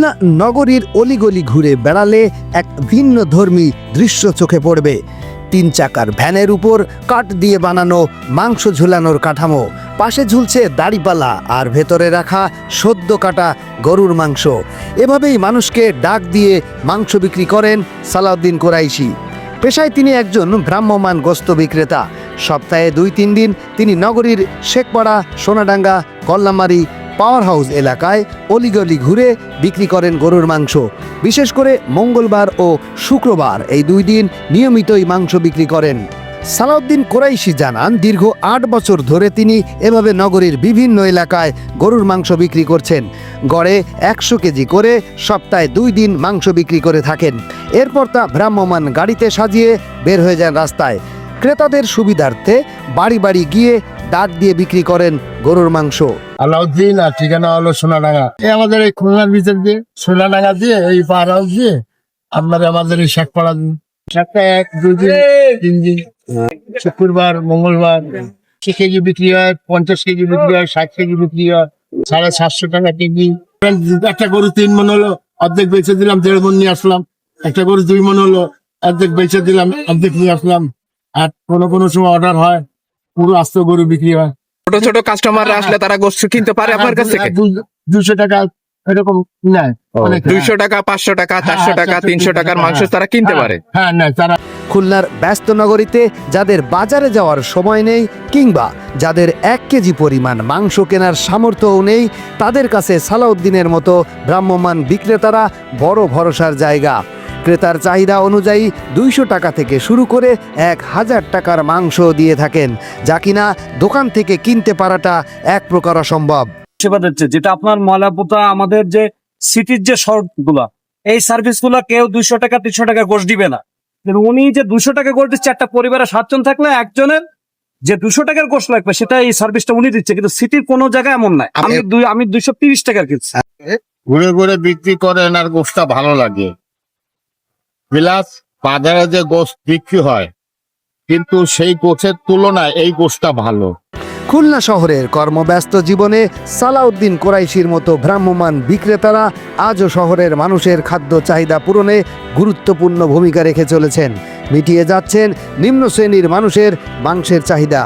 খুলনা নগরীর অলিগলি ঘুরে বেড়ালে এক ভিন্ন ধর্মী দৃশ্য চোখে পড়বে। তিন চাকার ভ্যানের উপর কাঠ দিয়ে বানানো, মাংস ঝুলানোর কাঠামো, পাশে ঝুলছে দাড়িপালা আর ভেতরে রাখা সদ্য কাটা গরুর মাংস। এভাবেই মানুষকে ডাক দিয়ে মাংস বিক্রি করেন সালাউদ্দিন কোরাইশি। পেশায় তিনি একজন ভ্রাম্যমান গোস্ত বিক্রেতা। সপ্তাহে দুই তিন দিন তিনি নগরীর শেখপাড়া, সোনাডাঙ্গা কল্লামারি পাওয়ার হাউস এলাকায় অলিগলি ঘুরে বিক্রি করেন গরুর মাংস। বিশেষ করে মঙ্গলবার ও শুক্রবার এই দুই দিন নিয়মিতই মাংস বিক্রি করেন। সালাউদ্দিন কোরাইশি জানান, দীর্ঘ আট বছর ধরে তিনি এভাবে নগরীর বিভিন্ন এলাকায় গরুর মাংস বিক্রি করছেন। গড়ে একশো কেজি করে সপ্তাহে দুই দিন মাংস বিক্রি করে থাকেন। এরপর তা ভ্রাম্যমান গাড়িতে সাজিয়ে বের হয়ে যান রাস্তায়। ক্রেতাদের সুবিধার্থে বাড়ি বাড়ি গিয়ে ডাক দিয়ে বিক্রি করেন গরুর মাংস। আলাউদ্দিন, আর ঠিকানা হলো সোনাডাঙ্গা। এই আমাদের এই খুলনার ভিতর দিয়ে, সোনাডাঙ্গা দিয়ে, এই পার হাউস দিয়ে, আপনার আমাদের এই শেখপাড়া দিয়ে সপ্তাহে এক, দুই দিন, তিন দিন, শুক্রবার, মঙ্গলবার আশি কেজি বিক্রি হয়, পঞ্চাশ কেজি বিক্রি হয়, ষাট কেজি বিক্রি হয়, সাড়ে সাতশো টাকা কেজি। একটা গরু তিন মন হলো, অর্ধেক বেচে দিলাম, দেড় মন নিয়ে আসলাম। একটা গরু দুই মন হলো, অর্ধেক বেচে দিলাম, অর্ধেক নিয়ে আসলাম। আর কোনো কোনো সময় অর্ডার হয় পুরো আস্ত গরু বিক্রি হয়। ছোট ছোট কাস্টমাররা আসলে তারা গোস্ত কিনতে পারে আপনার কাছ থেকে? দুশো টাকা এরকম নেয়। দুইশো টাকা পাঁচশো টাকা চারশো টাকা তিনশো টাকার মাংস তারা কিনতে পারে। হ্যাঁ নেয় তারা। খুলনার ব্যস্ত নগরীতে যাদের বাজারে যাওয়ার সময় নেই কিংবা যাদের এক কেজি পরিমাণ মাংস কেনার সামর্থ্যও নেই তাদের কাছে সালাউদ্দিনের মতো ভ্রাম্যমান বিক্রেতারা বড় ভরসার জায়গা। ক্রেতার চাহিদা অনুযায়ী দুইশো টাকা থেকে শুরু করে এক হাজার টাকার মাংস দিয়ে থাকেন যা কিনা দোকান থেকে কিনতে পারাটা এক প্রকার অসম্ভব। সেবা দিচ্ছে যেটা আপনার ময়লাপোতা আমাদের যে সিটির যে শর্টগুলা এই সার্ভিসগুলা কেউ দুইশো টাকা তিনশো টাকা গোশ দিবে না। উনি যে দুশো টাকা গোশ দিচ্ছে একটা পরিবারের সাতজন থাকলে একজনের যে দুশো টাকার গোশ লাগবে সেটা এই সার্ভিসটা উনি দিচ্ছে কিন্তু সিটির কোনো জায়গায় এমন নাই। আমি দুই আমি দুইশো তিরিশ টাকার কিনছি। ঘুরে ঘুরে বিক্রি করেন আর গোষ্ঠটা ভালো লাগে। প্লাস বাজারে যে গোষ্ঠ বিক্রি হয়, কিন্তু সেই গোছের তুলনায় এই গোষ্ঠটা ভালো। খুলনা শহরের কর্মব্যস্ত জীবনে সালাউদ্দিন কোরাইশির মতো ভ্রাম্যমান বিক্রেতারা আজও শহরের মানুষের খাদ্য চাহিদা পূরণে গুরুত্বপূর্ণ ভূমিকা রেখে চলেছেন। মিটিয়ে যাচ্ছেন নিম্ন শ্রেণির মানুষের মাংসের চাহিদা।